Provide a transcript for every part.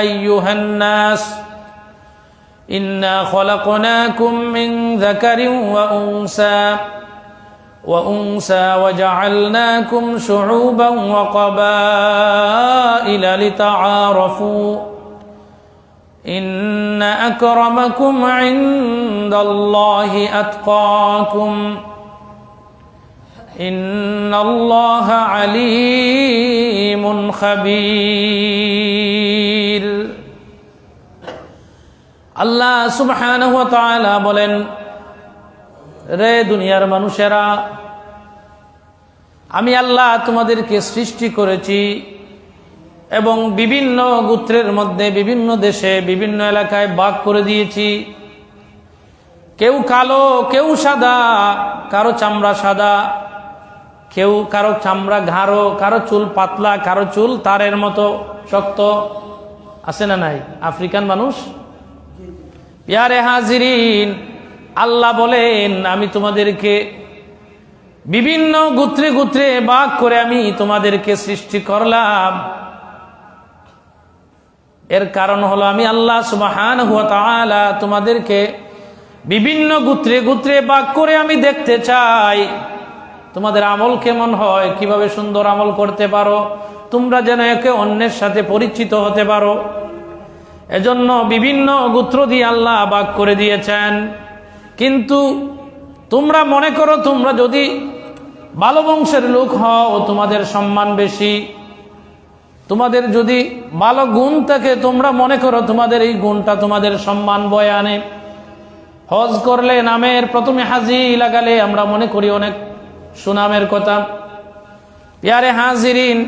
أيها الناس إنا خلقناكم من ذكر وأنثى وأنثى وجعلناكم شعوبا وقبائل لتعارفوا. إن أكرمكم عند الله أتقاكم. إن الله عليم خبير. আল্লাহ তাআলা বলেন, রে দুনিয়ার মানুষেরা, আমি আল্লাহ তোমাদেরকে সৃষ্টি করেছি এবং বিভিন্ন গোত্রের মধ্যে বিভিন্ন দেশে, বিভিন্ন এলাকায় বাক করে দিয়েছি। কেউ কালো, কেউ সাদা, কারও চামড়া সাদা, কেউ, কারও চামড়া ঘাড়ো কারও চুল পাতলা, কারও চুল তারের মতো শক্ত। আছে না নাই? আফ্রিকান মানুষ? ইয়ারে হাজিরিন, আল্লাহ বলেন, আমি তোমাদেরকে বিভিন্ন গুত্রে গুত্রে বাক করে আমি তোমাদেরকে সৃষ্টি করলাম। এর কারণ হলো আমি আল্লাহ সুবাহান হুয়া তাআলা তোমাদেরকে বিভিন্ন গুত্রে গুত্রে বাক করে আমি দেখতে চাই। তোমাদের আমল কেমন হয়? কীভাবে সুন্দর আমল করতে পারো? তোমরা যেন একে অন্যের সাথে পরিচিত হতে পারো। এজন্য বিভিন্ন গোত্র দিয়ে আল্লাহ বাক করে দিয়েছেন। কিন্তু তোমরা মনে করো, তোমরা যদি ভালো বংশের লোক হও, তোমাদের সম্মান বেশি। তোমাদের যদি ভালো গুণ থাকে, তোমরা মনে করো তোমাদের এই গুণটা তোমাদের সম্মান বয়ে আনে। হজ করলে নামের প্রথমে হাজি লাগালে আমরা মনে করি অনেক সুনামের কথা। ইয়ারে হাজিরিন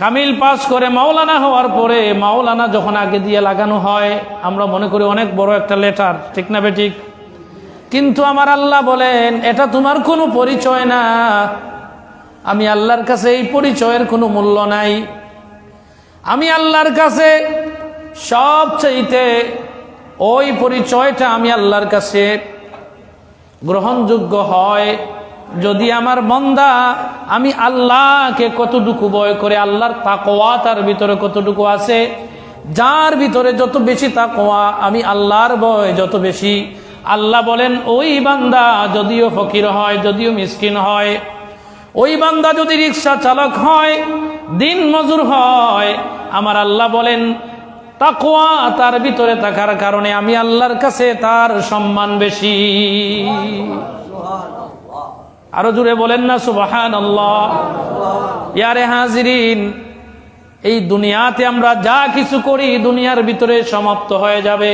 কামিল পাস করে মাওলানা হওয়ার পরে মাওলানা যখন আগে দিয়ে লাগানো হয়, আমরা মনে করি অনেক বড় একটা লেটার ঠিক না বেঠিক? কিন্তু আমার আল্লাহ বলেন, এটা তোমার কোনো পরিচয় না। আমি আল্লাহর কাছে এই পরিচয়ের কোনো মূল্য নাই। আমি আল্লাহর কাছে সবচাইতে ওই পরিচয়টা আমি আল্লাহর কাছে গ্রহণযোগ্য হয় যদি আমার বন্দা, আমি আল্লাহকে কতটুকু ভয় করে, আল্লাহর তাকোয়া তার ভিতরে কতটুকু আছে? যার ভিতরে যত বেশি তাকোয়া আমি আল্লাহর ভয় যত বেশি। আল্লাহ বলেন, ওই বান্দা যদিও ফকির হয়, যদিও মিসকিন হয়, ওই বান্দা যদি রিক্সা চালক হয়, দিন মজুর হয়। আমার আল্লাহ বলেন তাকোয়া তার ভিতরে থাকার কারণে আমি আল্লাহর কাছে তার সম্মান বেশি। আরও জুড়ে বলেন না সুবাহান আল্লাহ ইয়ারে হাজিরিন, এই দুনিয়াতে আমরা যা কিছু করি দুনিয়ার ভিতরে সমাপ্ত হয়ে যাবে।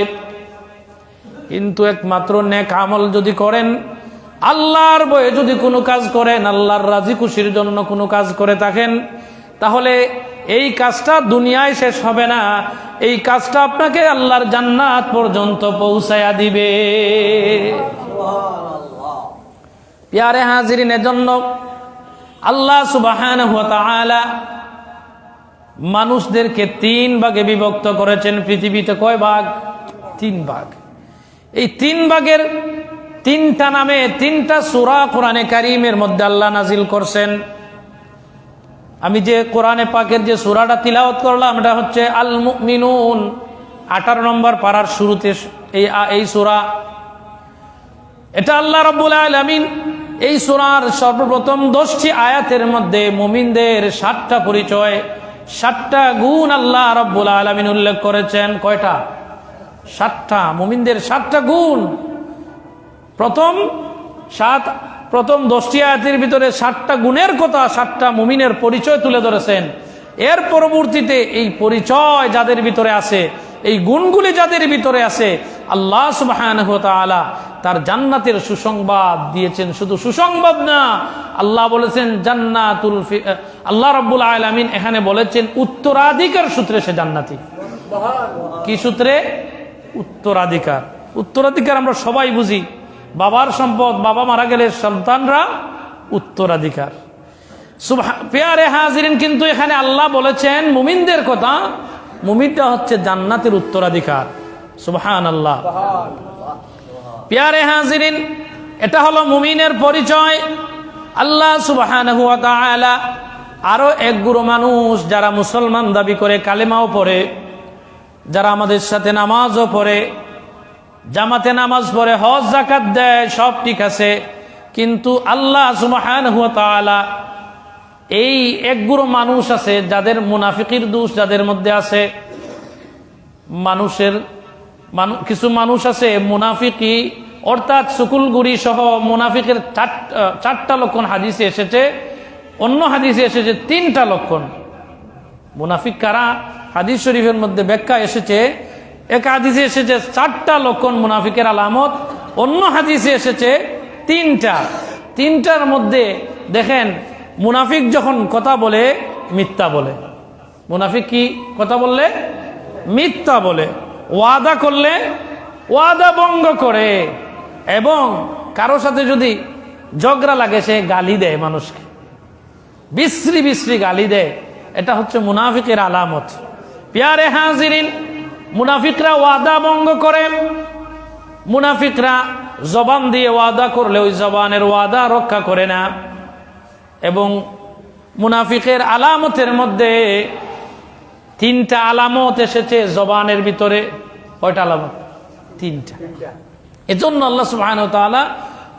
কিন্তু একমাত্র নেক আমল যদি করেন, আল্লাহর বয়ে যদি কোনো কাজ করেন, আল্লাহর রাজি খুশির জন্য কোনো কাজ করে থাকেন, তাহলে এই কাজটা দুনিয়ায় শেষ হবে না। এই কাজটা আপনাকে আল্লাহর জান্নাত পর্যন্ত পৌঁছায়া দিবে। পিয়ারে হাজিরিনের জন্য আল্লাহ সুবাহান মানুষদেরকে তিন ভাগে বিভক্ত করেছেন। পৃথিবীতে কয় ভাগ? তিন ভাগ। এই তিন ভাগের তিনটা নামে তিনটা সুরা কোরআনে কারিমের মধ্যে আল্লাহ নাজিল করছেন। আমি যে কোরআনে পাকের যে সুরাটা তিলাওয়াত করলাম, এটা হচ্ছে আল মিনুন আঠারো নম্বর পাড়ার শুরুতে এই এই সুরা। এটা আল্লাহ রব্বুল আলমিন এই সুরার সর্বপ্রথম দশটি আয়াতের মধ্যে মুমিনদের সাতটা পরিচয়, সাতটা গুণ আল্লাহ রব্বুল আলমিন উল্লেখ করেছেন। কয়টা? সাতটা। মুমিনদের সাতটা গুণ। প্রথম সাত, প্রথম দশটি আয়াতের ভিতরে সাতটা গুণের কথা, সাতটা মুমিনের পরিচয় তুলে ধরেছেন। এর পরবর্তীতে এই পরিচয় যাদের ভিতরে আছে, এই গুণগুলি যাদের ভিতরে আছে আল্লাহ সুবাহ তার জান্নাতের সুসংবাদ দিয়েছেন। শুধু সুসংবাদ না আল্লাহ বলেছেন জান্নাতুল আল্লাহ রব্বুল আলমিন এখানে বলেছেন উত্তরাধিকার সূত্রে সে জান্নাতি। কি সূত্রে? উত্তরাধিকার। উত্তরাধিকার আমরা সবাই বুঝি। বাবার সম্পদ বাবা মারা গেলে সন্তানরা উত্তরাধিকার। পেয়ারে হাজিরিন কিন্তু এখানে আল্লাহ বলেছেন মুমিনদের কথা মুমিনটা হচ্ছে জান্নাতের উত্তরাধিকার। সুবহান আল্লাহ পেয়ারে হাজিরিন এটা হলো মুমিনের পরিচয়। আল্লাহ সুবহান আরও এক গুরু মানুষ যারা মুসলমান দাবি করে কালেমাও পড়ে যারা আমাদের সাথে নামাজও পড়ে জামাতে নামাজ পড়ে হজ জাকাত দেয় সব ঠিক আছে। কিন্তু আল্লাহ তাআলা এই একগুলো মানুষ আছে যাদের মুনাফিকির দোষ যাদের মধ্যে আছে। মানুষের মানু কিছু মানুষ আছে, মুনাফিকি, অর্থাৎ সুকুলগুড়ি সহ মুনাফিকের চারটা লক্ষণ হাদিসে এসেছে। অন্য হাদিসে এসেছে তিনটা লক্ষণ। মুনাফিক কারা? হাদিস শরীফের মধ্যে ব্যাখ্যা এসেছে। এক হাদিসে এসেছে চারটা লক্ষণ মুনাফিকের আলামত। অন্য হাদিসে এসেছে তিনটা। তিনটার মধ্যে দেখেন, মুনাফিক যখন কথা বলে, মিথ্যা বলে। মুনাফিক কি কথা বললে? মিথ্যা বলে। ওয়াদা করলে ওয়াদা ভঙ্গ করে এবং কারও সাথে যদি ঝগড়া লাগে, সে গালি দেয় মানুষকে। বিশ্রী বিশ্রী গালি দেয়। এটা হচ্ছে মুনাফিকের আলামত। পিয়ারে হাজিরিন, মুনাফিকরা ওয়াদা ভঙ্গ করেন। মুনাফিকরা জবান দিয়ে ওয়াদা করলে ওই জবানের ওয়াদা রক্ষা করে না। এবং মুনাফিকের আলামতের মধ্যে তিনটা আলামত এসেছে জবানের ভিতরে কয়টা আলামত তিনটা এজন্য আল্লাহ সুবহানাহু ওয়া তাআলা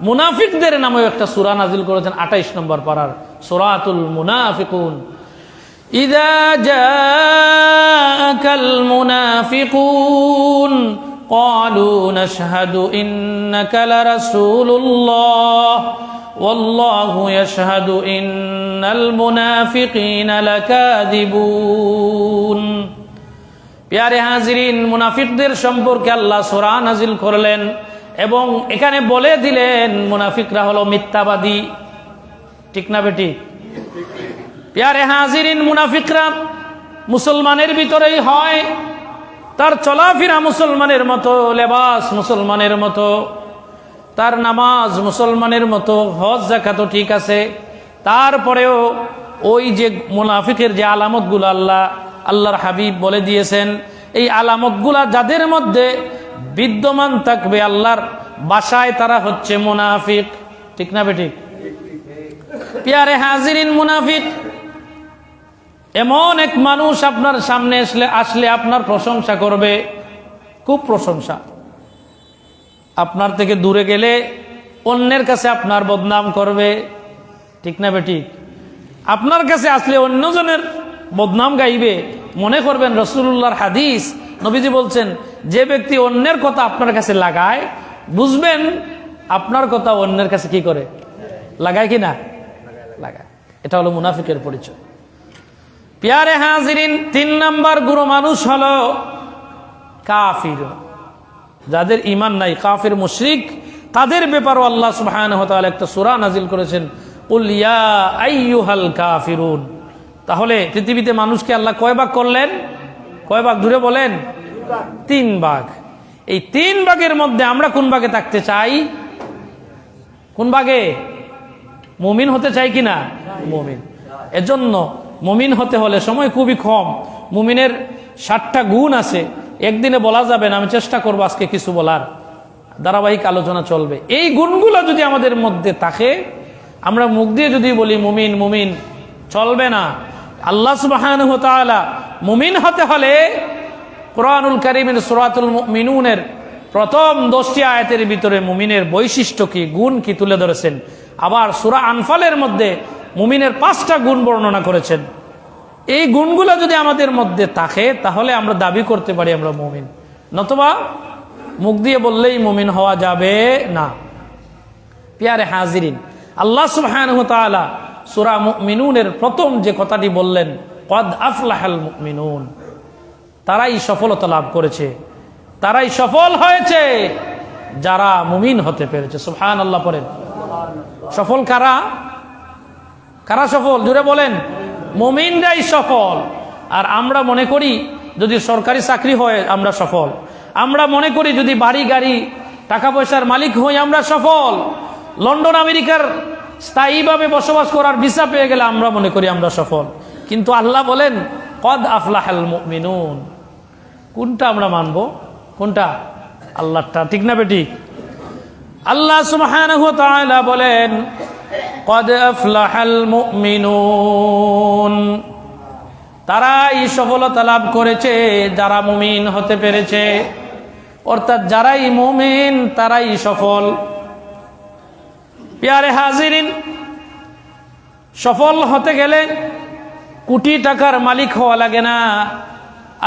মুনাফিকদের নামেও একটা সূরা নাজিল করেছেন 28 নম্বর পারার সূরাতুল মুনাফিকুন إذا جاءك المنافقون قالوا نشهد إنك لرسول الله والله يشهد إن المنافقين لكاذبون পেয়ারে হাজিরিন মুনাফিকদের সম্পর্কে আল্লাহ সোরা নাজিল করলেন এবং এখানে বলে দিলেন মুনাফিকরা হলো মিথ্যাবাদী ঠিক না বেটি পেয়ারে হাজিরিন মুনাফিকরা মুসলমানের ভিতরেই হয় তার চলাফেরা মুসলমানের মতো লেবাস মুসলমানের মতো তার নামাজ মুসলমানের মতো, হজ, জাকাত ঠিক আছে। তারপরেও ওই যে মুনাফিকের যে আলামতগুলো আল্লাহ, আল্লাহর হাবিব বলে দিয়েছেন, এই আলামতগুলা যাদের মধ্যে বিদ্যমান থাকবে আল্লাহর বাসায় তারা হচ্ছে মুনাফিক। ঠিক না বেঠিক পিয়ারে হাজিরিন মুনাফিক। এমন এক মানুষ আপনার সামনে আসলে আসলে আপনার প্রশংসা করবে। খুব প্রশংসা। আপনার থেকে দূরে গেলে অন্যের কাছে আপনার বদনাম করবে। ঠিক না বেটি? আপনার কাছে আসলে অন্যজনের বদনাম গাইবে। মনে করবেন রসুল্লাহর হাদিস, নবীজি বলছেন, যে ব্যক্তি অন্যের কথা আপনার কাছে লাগায়, বুঝবেন আপনার কথা অন্যের কাছে কি করে? লাগায় কি না? লাগায়। এটা হলো মুনাফিকের পরিচয়। পিয়ারে হাজিরিন, তিন নাম্বার গুরু মানুষ হলো কাফির। যাদের ইমান নাই, কাফের, মুশরিক, তাদের ব্যাপারও আল্লাহ তাআলা একটা সূরা নাজিল করেছেন তাহলে পৃথিবীতে মানুষকে আল্লাহ কয় ভাগ করলেন? কয় ভাগ দূরে বলেন? তিন ভাগ। এই তিন ভাগের মধ্যে আমরা কোন ভাগে থাকতে চাই? কোন ভাগে? মুমিন হতে চাই কিনা মুমিন। এজন্য মুমিন হতে হলে সময় খুবই কম। মুমিনের ষাটটা গুণ আছে। একদিনে বলা যাবে না, আমি চেষ্টা করব আজকে কিছু বলার। ধারাবাহিক আলোচনা চলবে। এই গুণগুলো যদি আমাদের মধ্যে থাকে, আমরা মুখ দিয়ে যদি বলি, মুমিন মুমিন, চলবে না। আল্লাহ সুবাহ মুমিন হতে হলে কোরআনুল করিমের, সুরাতুল মিনুনের প্রথম দশটি আয়াতের ভিতরে মুমিনের বৈশিষ্ট্য কি, গুণ কি তুলে ধরেছেন? আবার সুরা আনফালের মধ্যে মুমিনের পাঁচটা গুণ বর্ণনা করেছেন। এই গুণগুলো যদি আমাদের মধ্যে থাকে, তাহলে আমরা দাবি করতে পারি আমরা মুমিন। নতবা মুখ দিয়ে বললেই মুমিন হওয়া যাবে না। পিয়ারে হাজিরিন, আল্লাহ সুবহানাহু তাআলা সূরা মুমিনুনের প্রথম যে কথাটি বললেন, কদ আফলাহাল মিনুন তারাই সফলতা লাভ করেছে। তারাই সফল হয়েছে যারা মুমিন হতে পেরেছে। সুবহান আল্লাহ পড়েন। সফল কারা? কারা সফল? জুড়ে বলেন। মুমিনরাই সফল। আর আমরা মনে করি, যদি সরকারি চাকরি হয়, আমরা সফল। আমরা মনে করি, যদি বাড়ি, গাড়ি টাকা পয়সার মালিক হই, আমরা সফল। লন্ডন, আমেরিকার স্থায়ীভাবে বসবাস করার ভিসা পেয়ে গেলে আমরা মনে করি আমরা সফল। কিন্তু আল্লাহ বলেন, কদ আফলাহাল মুমিনুন। কোনটা আমরা মানব? কোনটা? আল্লাহটা। ঠিক না বেটি আল্লাহ তাআলা বলেন কদ আফলাহাল মুমিনুন তারাই সফলতা লাভ করেছে, যারা মুমিন হতে পেরেছে। অর্থাৎ যারাই মুমিন, তারাই সফল। পেয়ারে হাজিরিন, সফল হতে গেলে কোটি টাকার মালিক হওয়া লাগে না।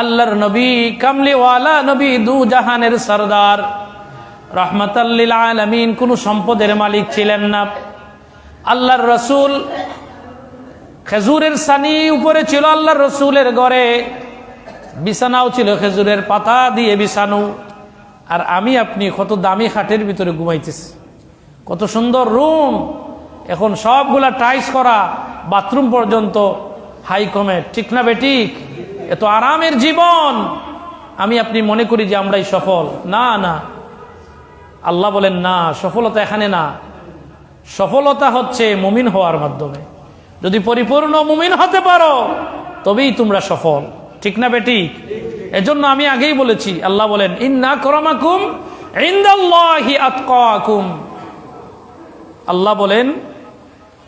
আল্লাহর নবী, কামলিওয়ালা নবী, দু জাহানের সরদার। রহমতাল্লিল আলমিন, কোনো সম্পদের মালিক ছিলেন না। আল্লাহর রসুল খেজুরের সানি উপরে ছিল আল্লাহর রসুলের ঘরে। বিছানাও ছিল খেজুরের পাতা দিয়ে বিছানো। আর আমি আপনি কত দামি খাটের ভিতরে ঘুমাইতেছি। কত সুন্দর রুম। এখন সবগুলা টাইস করা, বাথরুম পর্যন্ত হাই কমে। ঠিক না বেঠিক এত আরামের জীবন। আমি আপনি মনে করি যে আমরাই সফল। না না। আল্লাহ বলেন, না, সফলতা এখানে না। সফলতা হচ্ছে মুমিন হওয়ার মাধ্যমে। যদি পরিপূর্ণ মুমিন হতে পারো, তবেই তোমরা সফল। ঠিক না বেটি? এজন্য আমি আগেই বলেছি, আল্লাহ বলেন, ইন্না করমাকুম আল্লাহ বলেন,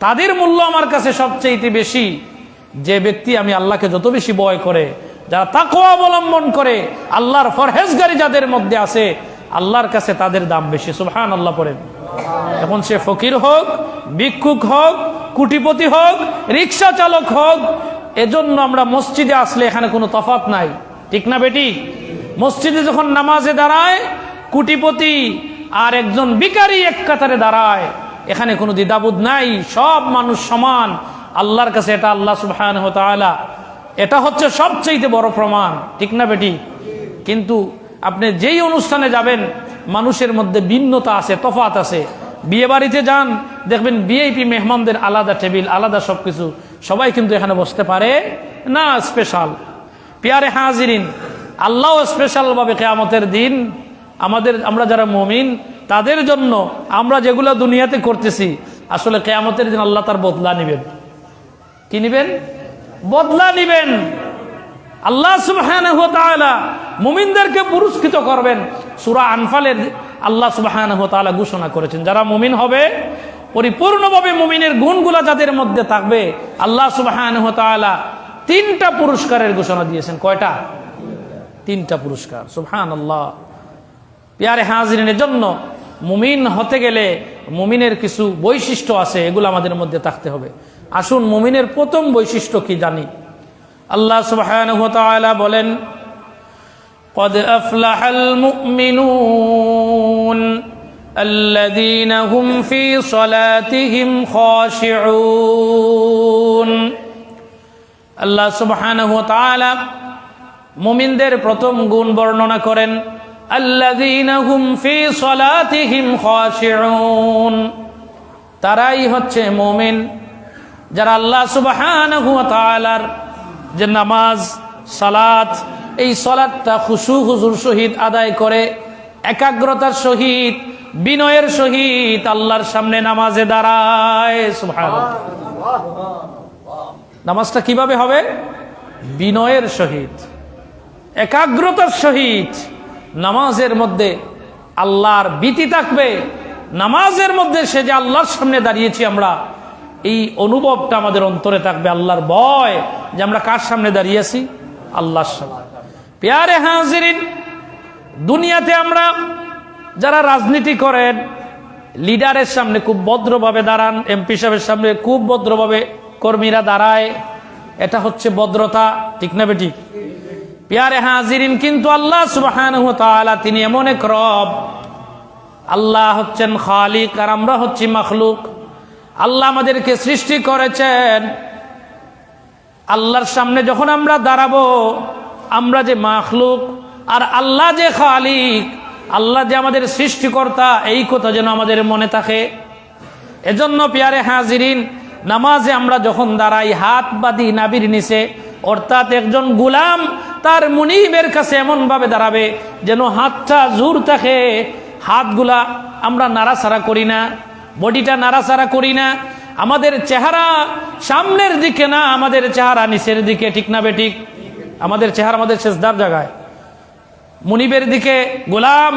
তাদের মূল্য আমার কাছে সবচেয়ে বেশি। যে ব্যক্তি আমি আল্লাহকে যত বেশি বয় করে, যারা তাকো অবলম্বন করে, আল্লাহর ফরহেজগারি যাদের মধ্যে আছে, আল্লাহর কাছে তাদের দাম বেশি। সুবহান আল্লাহ পড়েন। এখন সে ফকির হোক, ভিক্ষুক হোক, কুটিপতি হোক, রিক্সা চালক হোক, এজন্য আমরা মসজিদে আসলে এখানে কোনো তফাত নাই। ঠিক না বেটি? মসজিদে যখন নামাজে দাঁড়ায়, কুটিপতি আর একজন বিকারী এক কাতারে দাঁড়ায়। এখানে কোনো দ্বিধাবোধ নাই, সব মানুষ সমান। আল্লাহর কাছে এটা আল্লাহ সুবহান এটা হচ্ছে সবচেয়ে বড় প্রমাণ। ঠিক না বেটি? কিন্তু আপনি যেই অনুষ্ঠানে যাবেন মানুষের মধ্যে ভিন্নতা আছে তফাত আছে। বিয়ে বাড়িতে যান, দেখবেন বিএপি মেহমানদের আলাদা টেবিল, আলাদা সবকিছু। সবাই কিন্তু এখানে বসতে পারে না স্পেশাল পিয়ারে হাজিরিন আল্লাহ স্পেশালভাবে কেয়ামতের দিন। আমাদের, আমরা যারা মমিন, তাদের জন্য আমরা যেগুলো দুনিয়াতে করতেছি, আসলে কেয়ামতের দিন আল্লাহ তার বদলা নিবেন। কি নিবেন? বদলা নিবেন। আল্লাহ তাআলা মুমিনদেরকে পুরস্কৃত করবেন। সূরা আনফালের আল্লাহ সুবহানাহু ওয়া তাআলা ঘোষণা করেছেন, যারা মুমিন হবে, পরিপূর্ণভাবে মুমিনের গুণগুলা যাদের মধ্যে থাকবে, আল্লাহ সুবহানাহু ওয়া তাআলা তিনটা পুরস্কারের ঘোষণা দিয়েছেন। কয়টা? তিনটা পুরস্কার। সুবহানাল্লাহ। পিয়ারে হাজিরিনের জন্য মুমিন হতে গেলে মুমিনের কিছু বৈশিষ্ট্য আছে, এগুলো আমাদের মধ্যে থাকতে হবে। আসুন, মুমিনের প্রথম বৈশিষ্ট্য কি জানি? আল্লাহ তাআলা বলেন قد أفلح المؤمنون الذين هم في صلاتهم خاشعون আল্লাহ সুবহানাহু ওয়া তাআলা মুমিনদের প্রথম গুণ বর্ণনা করেন আল্লাযীনা হুম ফি সলাতিহিম খাশিউন তারাই হচ্ছে মুমিন যারা আল্লাহ সুবহানাহু ওয়া তাআলার যে নামাজ সালাত এই সলাদটা খুশু হুজুর সহিত আদায় করে, একাগ্রতার সহিত বিনয়ের সহিত আল্লাহর সামনে নামাজে দাঁড়ায়। নামাজটা কীভাবে হবে? বিনয়ের সহিত একাগ্রতার সহিত নামাজের মধ্যে আল্লাহর ভীতি থাকবে, নামাজের মধ্যে সে যে আল্লাহর সামনে দাঁড়িয়েছি আমরা, এই অনুভবটা আমাদের অন্তরে থাকবে আল্লাহর ভয় যে আমরা কার সামনে দাঁড়িয়েছি? আল্লাহর সামনে। পেয়ারে হাজিরিন, দুনিয়াতে আমরা যারা রাজনীতি করেন, লিডারের সামনে খুব ভদ্রভাবে দাঁড়ান, এমপি সাহেবের সামনে খুব ভদ্রভাবে কর্মীরা দাঁড়ায়, এটা হচ্ছে ভদ্রতা, ঠিক না বেটি পিয়ারে হাজিরিন, কিন্তু আল্লাহ তাআলা তিনি এমন এক রব। আল্লাহ হচ্ছেন খালিক আর আমরা হচ্ছি মাখলুক। আল্লাহ আমাদেরকে সৃষ্টি করেছেন। আল্লাহর সামনে যখন আমরা দাঁড়াবো আমরা যে মাখলুক আর আল্লাহ যে খালিক, আল্লাহ যে আমাদের সৃষ্টিকর্তা, এই কথা যেন আমাদের মনে থাকে। এজন্য পিয়ারে হাজিরিন, নামাজে আমরা যখন দাঁড়াই, হাত বাঁধি নাবির নিচে, অর্থাৎ একজন গুলাম তার মুনিবের কাছে এমনভাবে দাঁড়াবে যেন হাতটা জোর থাকে। হাতগুলা আমরা নাড়াচাড়া করি না, বডিটা নাড়াচাড়া করি না। আমাদের চেহারা সামনের দিকে না, আমাদের চেহারা নিচের দিকে, ঠিক না বেঠিক আমাদের চেহারা আমাদের শেষদার জায়গায়। মুনিবের দিকে গোলাম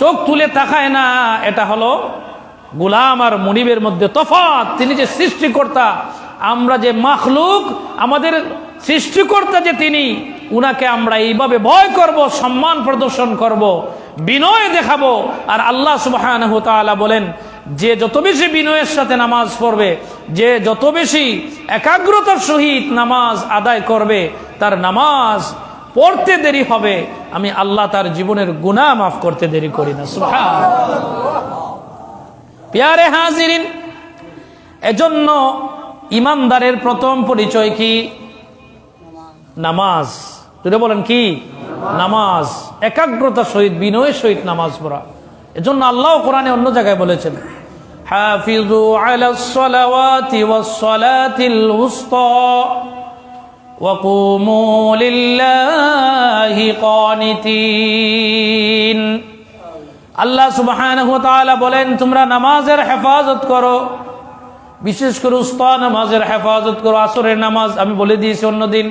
চোখ তুলে তাকায় না, এটা হলো গোলাম আর মুনিবের মধ্যে তফাৎ। তিনি যে সৃষ্টিকর্তা, আমরা যে মাখলুক, আমাদের সৃষ্টিকর্তা যে তিনি, উনাকে আমরা এইভাবে ভয় করব, সম্মান প্রদর্শন করব, বিনয় দেখাবো। আর আল্লাহ সুবাহ বলেন, যে যত বেশি বিনয়ের সাথে নামাজ পড়বে যে যত বেশি একাগ্রতার সহিত নামাজ আদায় করবে, তার নামাজ পড়তে দেরি হবে। আমি আল্লাহ তার জীবনের গুনাহ মাফ করতে দেরি করি না। পিয়ারে হাজিরিন, এজন্য ইমানদারের প্রথম পরিচয় কি? নামাজ। তুলে বলেন কি? নামাজ। একাগ্রতার সহিত, বিনয়ের সহিত নামাজ পড়া। এজন্য আল্লাহ কোরআনে অন্য জায়গায় বলেছেন হাফিজু আলাস সালাওয়াতি ওয়াস সালাতিল উসতা وقوموا لله قانتين আল্লাহ সুবহানাহু ওয়া তাআলা বলেন তোমরা নামাজের হেফাজত করো বিশেষ করে উস্তা নামাজের হেফাজত করো আসরের নামাজ আমি বলে দিয়েছি অন্যদিন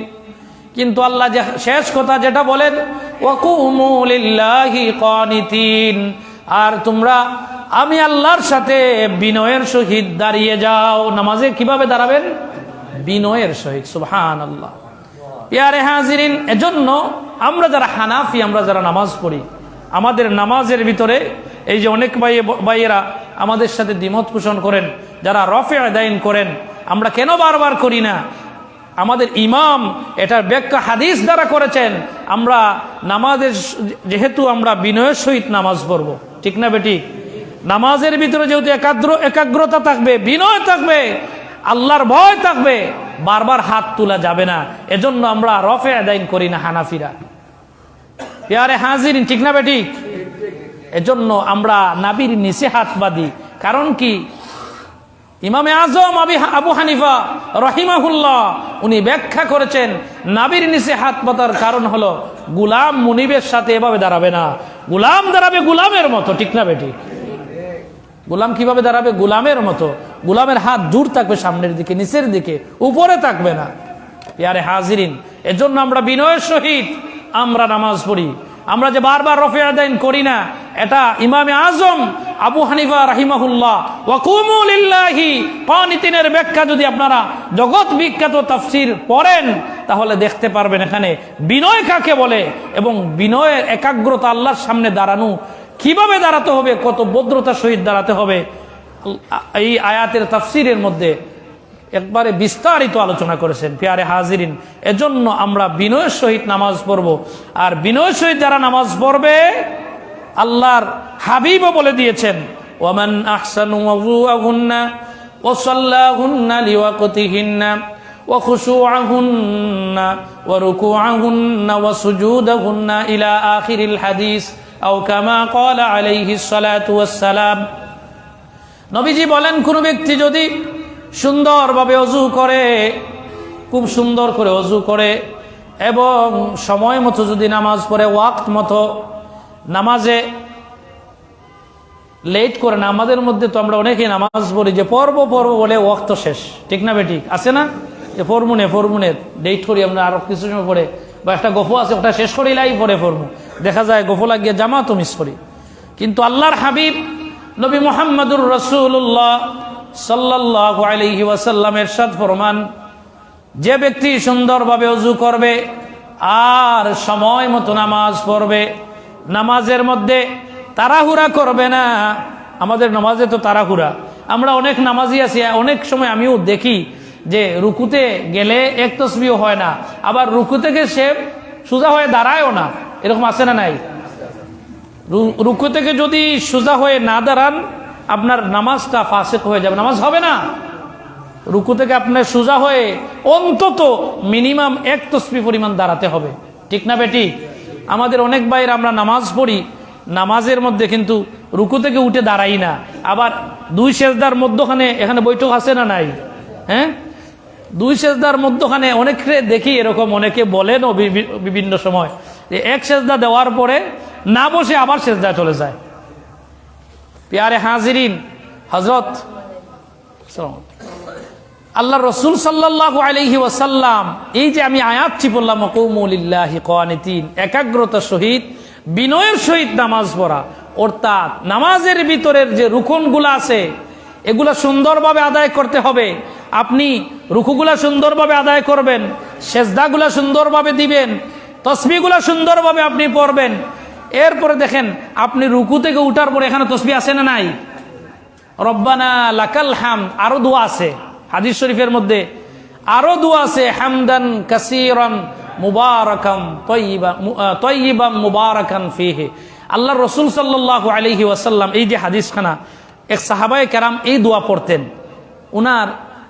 কিন্তু আল্লাহ যে শেষ কথা যেটা বলেন ওয়াকুমু লিল্লাহি কানিতিন আর তোমরা আমি আল্লাহর সাথে বিনয়ের সহিত দাঁড়িয়ে যাও। নামাজে কীভাবে দাঁড়াবেন? বিনয়ের সহিত সুবহান আল্লাহ ইয়ারে হাজিরিন, এজন্য আমরা যারা হানাফি, আমরা যারা নামাজ পড়ি, আমাদের নামাজের ভিতরে এই যে অনেক ভাই ভাইয়েরা আমাদের সাথে দ্বিমত পোষণ করেন, যারা রফে আদায়ন করেন, আমরা কেন বারবার করি না? আমাদের ইমাম এটার ব্যাখ্যা হাদিস দ্বারা করেছেন, আমরা নামাজের যেহেতু আমরা বিনয়ের সহিত নামাজ পড়ব। ঠিক না বেটি? নামাজের ভিতরে যেহেতু একাগ্র, একাগ্রতা থাকবে, বিনয় থাকবে, আল্লাহর ভয় থাকবে, বারবার হাত তোলা যাবে না। এজন্য আমরা রফে আদায়ন করি না হানাফিরা। পেয়ারে হাজির, ঠিক না বেটি এজন্য আমরা নাবির নিচে হাত বাঁধি। কারণ কি? ইমামে আজম আবি আবু হানিফা রহিমাহুল্লাহ, উনি ব্যাখ্যা করেছেন, নাবির নিচে হাত পাতার কারণ হলো, গুলাম মুনিবের সাথে এভাবে দাঁড়াবে না। গুলাম দাঁড়াবে গুলামের মতো, ঠিক না বেটি গুলাম কীভাবে দাঁড়াবে? গুলামের মতো। গুলামের হাত দূর থাকবে সামনের দিকে, নিচের দিকে, উপরে থাকবে না। ইয়ারে হাজিরিন, এজন্য আমরা বিনয়ের সহিত আমরা নামাজ পড়ি। আমরা যে বারবার রফে আদায়ন করি না, এটা ইমামে আজম আবু হানিফা রাহিমাহুল্লাহ ওয়াকুমুলিল্লাহি পানিতিনের ব্যাখ্যা যদি আপনারা জগৎ বিখ্যাত তাফসির পড়েন, তাহলে দেখতে পারবেন এখানে বিনয় কাকে বলে এবং বিনয়ের একাগ্রতা আল্লাহর সামনে দাঁড়ানো কিভাবে দাঁড়াতে হবে কত ভদ্রতার সহিত দাঁড়াতে হবে এই আয়াতের তাফসিরের মধ্যে একবারে বিস্তারিত আলোচনা করেছেন পেয়ারে হাজিরিন এজন্য আমরা বিনয়ের সহিত নামাজ পড়ব আর বিনয়ের সহিত যারা নামাজ পড়বে আল্লাহর হাবিবও বলে দিয়েছেন ওয়ামান আহসানু ওয়াজুআহুন্না ওয়াসাল্লাহুন্না লিওয়াকতিহিন্না وخشوعهن وركوعهن وسجودهن إلى آخر الحديث নবীজি বলেন, কোন ব্যক্তি যদি সুন্দরভাবে অজু করে, খুব সুন্দর করে অজু করে, এবং সময় মতো যদি নামাজ পড়ে, ওয়াক্ত মতো নামাজে, লেট করে না আমাদের মধ্যে তো আমরা অনেকে নামাজ পড়ি, যে পর্ব পর্ব বলে ওয়াক্ত শেষ। ঠিক না বেঠিক আছে না? যে ফরমুনে ফরমুনে ডেট করি আমরা, আরও কিছু সময় পরে বা একটা গফ আছে, ওটা শেষ করিলাই পরে ফরমু দেখা যায় গফো লাগিয়ে জামা তো মিস করি। কিন্তু আল্লাহর হাবিব নবী মোহাম্মদুর রসুল্লাহ সাল্লাহ আলহি ফরমান, যে ব্যক্তি সুন্দরভাবে অজু করবে, আর সময় মতো নামাজ পড়বে, নামাজের মধ্যে তাড়াহুড়া করবে না। আমাদের নামাজে তো তাড়াহুড়া। আমরা অনেক নামাজি আছি, অনেক সময় আমিও দেখি যে রুকুতে গেলে এক তসবিও হয় না, আবার রুকু থেকে সে সোজা হয়ে দাঁড়ায়ও না। এরকম আছে না নাই? রুকু থেকে যদি সোজা হয়ে না দাঁড়ান, আপনার নামাজটা ফাসেক হয়ে যাবে। নামাজ হবে না? রুকু থেকে আপনার সোজা হয়ে অন্তত মিনিমাম এক তসবি পরিমাণ দাঁড়াতে হবে। ঠিক না বেটি? আমাদের অনেক বাইরে আমরা নামাজ পড়ি, নামাজের মধ্যে কিন্তু রুকু থেকে উঠে দাঁড়াই না। আবার দুই সেজদার মধ্যখানে এখানে বৈঠক আছে না নাই? হ্যাঁ? দুই সেজদার মধ্যখানে অনেকে দেখি এরকম অনেকে বলেন বিভিন্ন সময়। এক সেজদা দেওয়ার পরে না বসে আবার সেজদা চলে যায়। পেয়ারে হাজিরিন হজরত আল্লাহ রসুল সাল্লাহ আলহি ওয়াসাল্লাম, এই যে আমি আয়াতটি বললাম কৌমুলিল্লাহি কানিতিন একাগ্রতার সহিত, বিনয়ের সহিত নামাজ পড়া। অর্থাৎ নামাজের ভিতরের যে রুকনগুলো আছে, এগুলা সুন্দরভাবে আদায় করতে হবে। আপনি রুকুগুলা সুন্দরভাবে আদায় করবেন, সেজদাগুলা সুন্দরভাবে দিবেন তসবিগুলা সুন্দরভাবে আপনি পড়বেন। এরপরে দেখেন, আপনি রুকু থেকে উঠার পরে এখানে তসবি আছে না নাই? রব্বানা লাকাল হাম আরও দোয়া আছে। হাদিস শরীফের মধ্যে আরও দোয়া আছে, হামদান কাসিরন মুবারাকাম তৈবাম মুবারাকান ফিহে। আল্লাহ রসুল সাল্লাহ আলহি ওয়াসাল্লাম, এই যে হাদিসখানা, এক সাহাবায়ে কেরাম এই দোয়া পড়তেন। উনার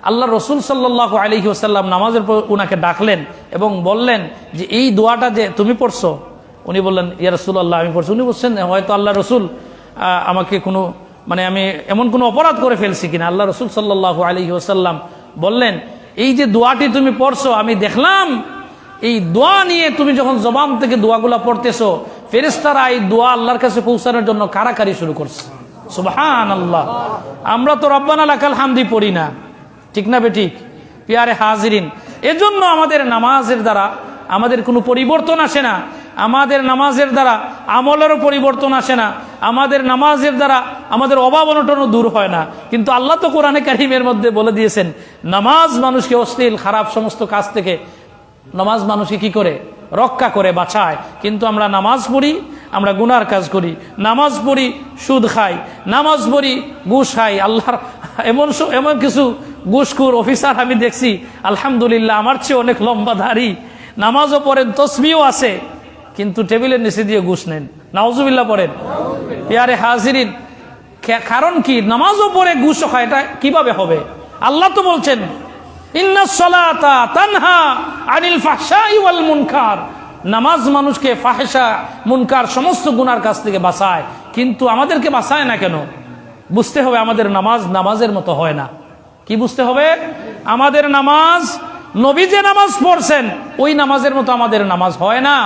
আল্লাহ রসুল সাল্লাহ আলহি ওসাল্লাম নামাজের পর উনাকে ডাকলেন এবং বললেন যে, এই দোয়াটা যে তুমি পড়ছো? উনি বললেন, ইয়া রসুল আল্লাহ আমি পড়ছি। উনি বলছেন, হয়তো আল্লাহ রসুল আমাকে কোনো মানে আমি এমন কোনো অপরাধ করে ফেলছি কিনা? আল্লাহ রসুল সাল্লাহ আলহি ওসাল্লাম বললেন, এই যে দোয়াটি তুমি পড়ছো, আমি দেখলাম, এই দোয়া নিয়ে তুমি যখন জবান থেকে দোয়াগুলা পড়তেছো ফেরেস্তারা এই দোয়া আল্লাহর কাছে পৌঁছানোর জন্য কারাকারি শুরু করছে। সুবহান আল্লাহ আমরা তো রব্বানা লাকাল হামদি পড়ি না। ঠিক না বেঠিক? পিয়ারে হাজিরিন। এজন্য আমাদের নামাজের দ্বারা আমাদের কোনো পরিবর্তন আসে না। আমাদের নামাজের দ্বারা আমলেরও পরিবর্তন আসে না। আমাদের নামাজের দ্বারা আমাদের অভাব অনটনও দূর হয় না। কিন্তু আল্লাহ তো কোরআনে কারিমের মধ্যে বলে দিয়েছেন, নামাজ মানুষকে অশ্লীল, খারাপ সমস্ত কাজ থেকে নামাজ মানুষকে কি করে? রক্ষা করে, বাঁচায়। কিন্তু আমরা নামাজ পড়ি, আমরা গুনার কাজ করি। নামাজ পড়ি, সুদ খাই। নামাজ পড়ি, ঘুষ খাই। আল্লাহর এমন এমন কিছু ঘুষখুর অফিসার আমি দেখছি, আলহামদুলিল্লাহ আমার চেয়ে অনেক লম্বা ধারি নামাজও পড়েন তসবিও আছে, কিন্তু টেবিলের নিচে দিয়ে ঘুষ নেন। নাওজুবিল্লাহ পড়েন। ইয়ারে হাজিরিন কারণ কি? নামাজও পড়ে ঘুষ খায় এটা কীভাবে হবে? আল্লাহ তো বলছেন নামাজ মানুষকে ফাহেসা মুনকার সমস্ত গুনার কাছ থেকে বাঁচায়, কিন্তু আমাদেরকে বাঁচায় না কেন? বুঝতে হবে আমাদের নামাজ নামাজের মতো হয় না। কি বুঝতে হবে? আমাদের নামাজ, নবী যে নামাজ পড়ছেন, ওই নামাজের মতো আমাদের নামাজ হয় না।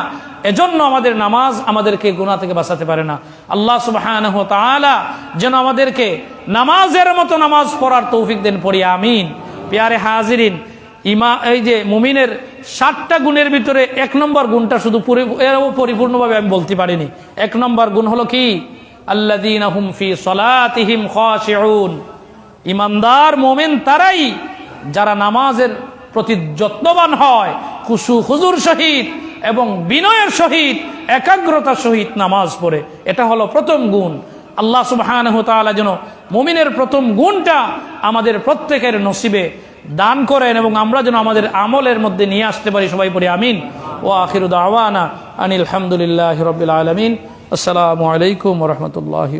এজন্য আমাদের নামাজ আমাদেরকে গুণা থেকে বাঁচাতে পারে না। আল্লাহ তাআলা যেন আমাদেরকে নামাজের মতো নামাজ পড়ার তৌফিক দেন পড়ি, আমিন। পেয়ারে হাজিরিন, ইমা, এই যে মুমিনের সাতটা গুণের ভিতরে এক নম্বর গুণটা শুধু পরিপূর্ণভাবে আমি বলতে পারিনি। এক নম্বর গুণ হলো কি? আল্লাযীনা হুম ফি সলাতিহিম খাশিউন। ইমানদার মোমেন তারাই যারা নামাজের প্রতি যত্নবান হয়, খুশু হুজুর সহিত এবং বিনয়ের সহিত একাগ্রতার সহিত নামাজ পড়ে। এটা হলো প্রথম গুণ। আল্লাহ তাআলা যেন মুমিনের প্রথম গুণটা আমাদের প্রত্যেকের নসিবে দান করেন এবং আমরা যেন আমাদের আমলের মধ্যে নিয়ে আসতে পারি। সবাই পড়ি আমিন। ও আখিরুদ আওয়ানা আনিল হামদুলিল্লাহ রবিল আলমিন। আসসালামু আলাইকুম রহমতুল্লাহ